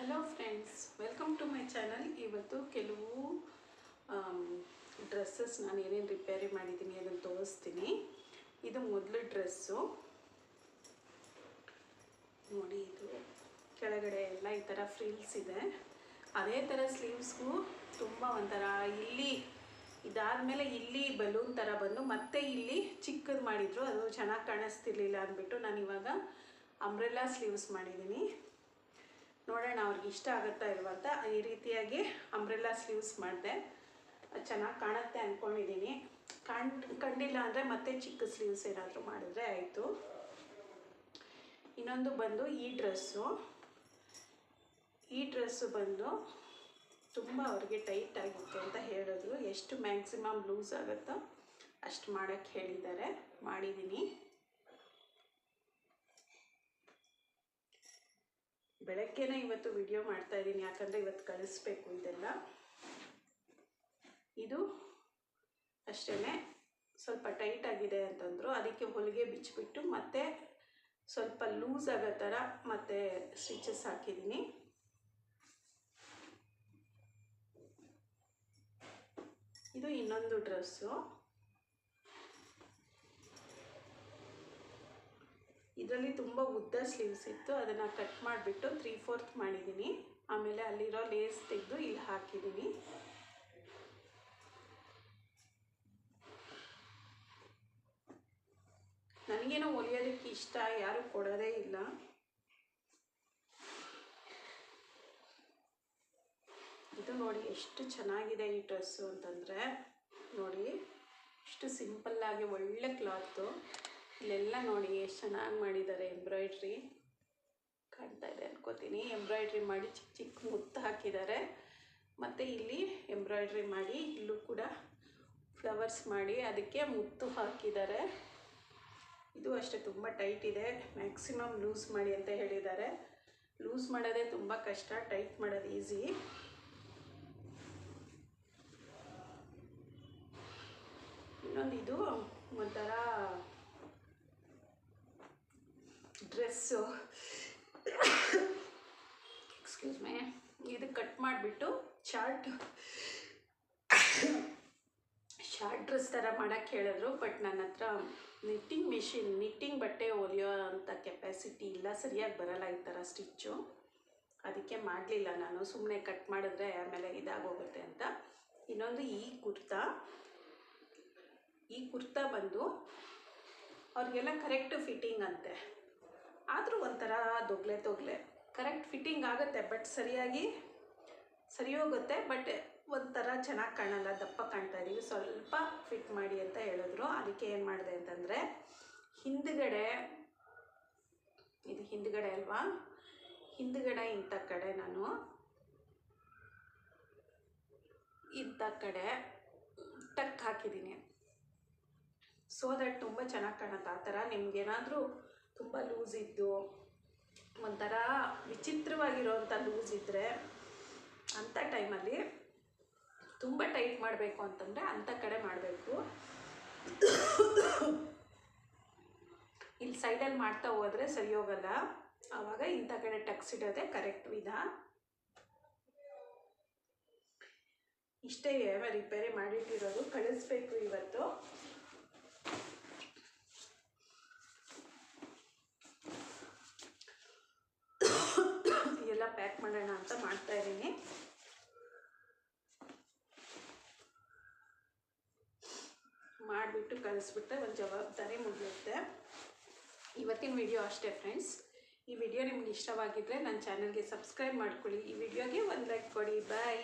Hello friends, welcome to my channel. ಇವತ್ತು ಕೆಲವು dresses ನಾನು ಏನೇನು ರಿಪೇರಿ ಮಾಡಿದ್ದೀನಿ ಅದನ್ನು ತೋರಿಸ್ತೀನಿ. ಇದು ಮೊದಲು ಡ್ರೆಸ್ಸು ನೋಡಿ ಇದು. ಕೆಳಗಡೆ ಎಲ್ಲ ಈ ಥರ ಫ್ರಿಲ್ಸ್ ಇದೆ. ಅದೇ ಥರ ಸ್ಲೀವ್ಸ್ಗೂ ತುಂಬ ಒಂಥರ ಇಲ್ಲಿ, ಇದಾದಮೇಲೆ ಇಲ್ಲಿ ಬಲೂನ್ ಥರ ಬಂದು ಮತ್ತೆ ಇಲ್ಲಿ ಚಿಕ್ಕದು ಮಾಡಿದರು. ಅದು ಚೆನ್ನಾಗಿ ಕಾಣಿಸ್ತಿರ್ಲಿಲ್ಲ ಅಂದ್ಬಿಟ್ಟು ನಾನು ಇವಾಗ ಅಂಬ್ರೆಲ್ಲಾ ಸ್ಲೀವ್ಸ್ ಮಾಡಿದ್ದೀನಿ. ನೋಡೋಣ, ಅವ್ರಿಗೆ ಇಷ್ಟ ಆಗುತ್ತಾ ಇಲ್ವಾ ಅಂತ ಈ ರೀತಿಯಾಗಿ ಅಂಬ್ರೆಲ್ಲಾ ಸ್ಲೀವ್ಸ್ ಮಾಡಿದೆ. ಚೆನ್ನಾಗಿ ಕಾಣುತ್ತೆ ಅಂದ್ಕೊಂಡಿದ್ದೀನಿ ಕಾಣ್ ಕಂಡಿಲ್ಲ ಅಂದರೆ ಮತ್ತೆ ಚಿಕ್ಕ ಸ್ಲೀವ್ಸ್ ಏನಾದರೂ ಮಾಡಿದ್ರೆ ಆಯಿತು. ಇನ್ನೊಂದು ಬಂದು ಈ ಡ್ರೆಸ್ಸು ಈ ಡ್ರೆಸ್ಸು ಬಂದು ತುಂಬ ಅವ್ರಿಗೆ ಟೈಟ್ ಆಗಿತ್ತು ಅಂತ ಹೇಳಿದ್ರು. ಎಷ್ಟು ಮ್ಯಾಕ್ಸಿಮಮ್ ಲೂಸ್ ಆಗುತ್ತೋ ಅಷ್ಟು ಮಾಡೋಕ್ಕೆ ಹೇಳಿದ್ದಾರೆ. ಮಾಡಿದ್ದೀನಿ ಬೆಳಗ್ಗೆನೇ ಇವತ್ತು ವಿಡಿಯೋ ಮಾಡ್ತಾ ಇದ್ದೀನಿ. ಯಾಕಂದರೆ ಇವತ್ತು ಕಳಿಸ್ಬೇಕು ಇದೆಲ್ಲ. ಇದು ಅಷ್ಟೇ ಸ್ವಲ್ಪ ಟೈಟ್ ಆಗಿದೆ ಅಂತಂದರು. ಅದಕ್ಕೆ ಹೊಲಿಗೆ ಬಿಚ್ಚಿಬಿಟ್ಟು ಮತ್ತೆ ಸ್ವಲ್ಪ ಲೂಸ್ ಆಗೋ ಥರ ಮತ್ತೆ ಸ್ಟಿಚಸ್ ಹಾಕಿದ್ದೀನಿ. ಇದು ಇನ್ನೊಂದು ಡ್ರೆಸ್ಸು ಇದರಲ್ಲಿ ತುಂಬ ಉದ್ದ ಸ್ಲೀವ್ಸ್ ಇತ್ತು. ಅದನ್ನು ಕಟ್ ಮಾಡಿಬಿಟ್ಟು ತ್ರೀ ಫೋರ್ತ್ ಮಾಡಿದ್ದೀನಿ ಆಮೇಲೆ ಅಲ್ಲಿರೋ ಲೇಸ್ ತೆಗೆದು ಇಲ್ಲಿ ಹಾಕಿದ್ದೀನಿ ನನಗೇನೋ ಹೊಲಿಯೋದಕ್ಕೆ ಇಷ್ಟ, ಯಾರು ಕೊಡೋದೇ ಇಲ್ಲ. ಇದು ನೋಡಿ ಎಷ್ಟು ಚೆನ್ನಾಗಿದೆ ಈ ಡ್ರೆಸ್ಸು ಅಂತಂದರೆ. ನೋಡಿ, ಇಷ್ಟು ಸಿಂಪಲ್ಲಾಗಿ ಒಳ್ಳೆ ಕ್ಲಾತು ಇಲ್ಲೆಲ್ಲ ನೋಡಿ ಎಷ್ಟು ಚೆನ್ನಾಗಿ ಮಾಡಿದ್ದಾರೆ ಎಂಬ್ರಾಯ್ಡ್ರಿ. ಕಾಣ್ತಾ ಇದೆ ಅನ್ಕೋತೀನಿ. ಎಂಬ್ರಾಯ್ಡ್ರಿ ಮಾಡಿ ಚಿಕ್ಕ ಚಿಕ್ಕ ಮುತ್ತು ಹಾಕಿದ್ದಾರೆ. ಮತ್ತು ಇಲ್ಲಿ ಎಂಬ್ರಾಯ್ಡ್ರಿ ಮಾಡಿ ಇಲ್ಲೂ ಕೂಡ ಫ್ಲವರ್ಸ್ ಮಾಡಿ ಅದಕ್ಕೆ ಮುತ್ತು ಹಾಕಿದ್ದಾರೆ. ಇದು ಅಷ್ಟೇ ತುಂಬ ಟೈಟ್ ಇದೆ. ಮ್ಯಾಕ್ಸಿಮಮ್ ಲೂಸ್ ಮಾಡಿ ಅಂತ ಹೇಳಿದ್ದಾರೆ. ಲೂಸ್ ಮಾಡೋದೇ ತುಂಬ ಕಷ್ಟ, ಟೈಟ್ ಮಾಡೋದು ಈಸಿ. ಇನ್ನೊಂದು ಇದು ಒಂಥರ ಡ್ರೆಸ್ಸು. ಎಕ್ಸ್ಕ್ಯೂಸ್ ಮೇ ಇದು ಕಟ್ ಮಾಡಿಬಿಟ್ಟು ಶಾರ್ಟ್ ಶಾರ್ಟ್ ಡ್ರೆಸ್ ಥರ ಮಾಡೋಕ್ಕೆ ಹೇಳಿದ್ರು ಬಟ್ ನನ್ನ ಹತ್ರ ನಿಟ್ಟಿಂಗ್ ಮಿಷಿನ್ ನಿಟ್ಟಿಂಗ್ ಬಟ್ಟೆ ಹೊಲಿಯೋ ಅಂಥ ಕೆಪಾಸಿಟಿ ಇಲ್ಲ. ಸರಿಯಾಗಿ ಬರಲ್ಲ ಈ ಥರ ಸ್ಟಿಚ್ಚು ಅದಕ್ಕೆ ಮಾಡಲಿಲ್ಲ ನಾನು. ಸುಮ್ಮನೆ ಕಟ್ ಮಾಡಿದ್ರೆ ಆಮೇಲೆ ಇದಾಗೋಗುತ್ತೆ ಅಂತ. ಇನ್ನೊಂದು ಈ ಕುರ್ತಾ. ಈ ಕುರ್ತಾ ಬಂದು ಅವ್ರಿಗೆಲ್ಲ ಕರೆಕ್ಟ್ ಫಿಟ್ಟಿಂಗ್ ಅಂತೆ. ಆದರೂ ಒಂಥರ ದೊಗ್ಲೆ ತೊಗ್ಲೆ ಕರೆಕ್ಟ್ ಫಿಟ್ಟಿಂಗ್ ಆಗುತ್ತೆ ಬಟ್ ಸರಿಯಾಗಿ ಸರಿ ಹೋಗುತ್ತೆ ಬಟ್ ಒಂಥರ ಚೆನ್ನಾಗಿ ಕಾಣಲ್ಲ, ದಪ್ಪ ಕಾಣ್ತಾ ಇದ್ದೀವಿ ಸ್ವಲ್ಪ ಫಿಟ್ ಮಾಡಿ ಅಂತ ಹೇಳಿದ್ರು. ಅದಕ್ಕೆ ಏನು ಮಾಡಿದೆ ಅಂತಂದರೆ, ಹಿಂದುಗಡೆ, ಇದು ಹಿಂದುಗಡೆ ಅಲ್ವಾ? ಹಿಂದುಗಡೆ ಇಂಥ ಕಡೆ ನಾನು. ಇಂಥ ಕಡೆ ಟಕ್ ಹಾಕಿದ್ದೀನಿ. ಸೋ ದಟ್ ತುಂಬ ಚೆನ್ನಾಗಿ ಕಾಣುತ್ತೆ. ಆ ಥರ ನಿಮ್ಗೇನಾದರೂ ತುಂಬ ಲೂಸ್ ಇದ್ದು, ಒಂಥರ ವಿಚಿತ್ರವಾಗಿರೋವಂಥ ಲೂಸ್ ಇದ್ದರೆ ಅಂಥ ಟೈಮಲ್ಲಿ ತುಂಬ ಟೈಟ್ ಮಾಡಬೇಕು ಅಂತಂದರೆ ಅಂಥ ಕಡೆ ಮಾಡಬೇಕು. ಇಲ್ಲಿ ಸೈಡಲ್ಲಿ ಮಾಡ್ತಾ ಹೋದರೆ ಸರಿ ಹೋಗಲ್ಲ. ಆವಾಗ ಇಂಥ ಕಡೆ ಟಕ್ಸ್ ಇಡೋದೇ ಕರೆಕ್ಟ್ ವಿಧ. ಇಷ್ಟೇ ರಿಪೇರಿ ಮಾಡಿಟ್ಟಿರೋದು. ಕಳಿಸ್ಬೇಕು ಇವತ್ತು ಎಲ್ಲ ಪ್ಯಾಕ್ ಮಾಡೋಣ ಅಂತ ಮಾಡ್ತಾ ಇದ್ದೀನಿ. ಮಾಡಿಬಿಟ್ಟು ಕಳಿಸ್ಬಿಟ್ರೆ ಒಂದು ಜವಾಬ್ದಾರಿ ಮುಗಿಯುತ್ತೆ. ಇವತ್ತಿನ ವಿಡಿಯೋ ಅಷ್ಟೇ ಫ್ರೆಂಡ್ಸ್ ಈ ವಿಡಿಯೋ ನಿಮ್ಗೆ ಇಷ್ಟವಾಗಿದ್ದರೆ ನನ್ನ ಚಾನಲ್ಗೆ ಸಬ್ಸ್ಕ್ರೈಬ್ ಮಾಡ್ಕೊಳ್ಳಿ. ಈ ವಿಡಿಯೋಗೆ ಒಂದು ಲೈಕ್ ಕೊಡಿ. ಬಾಯ್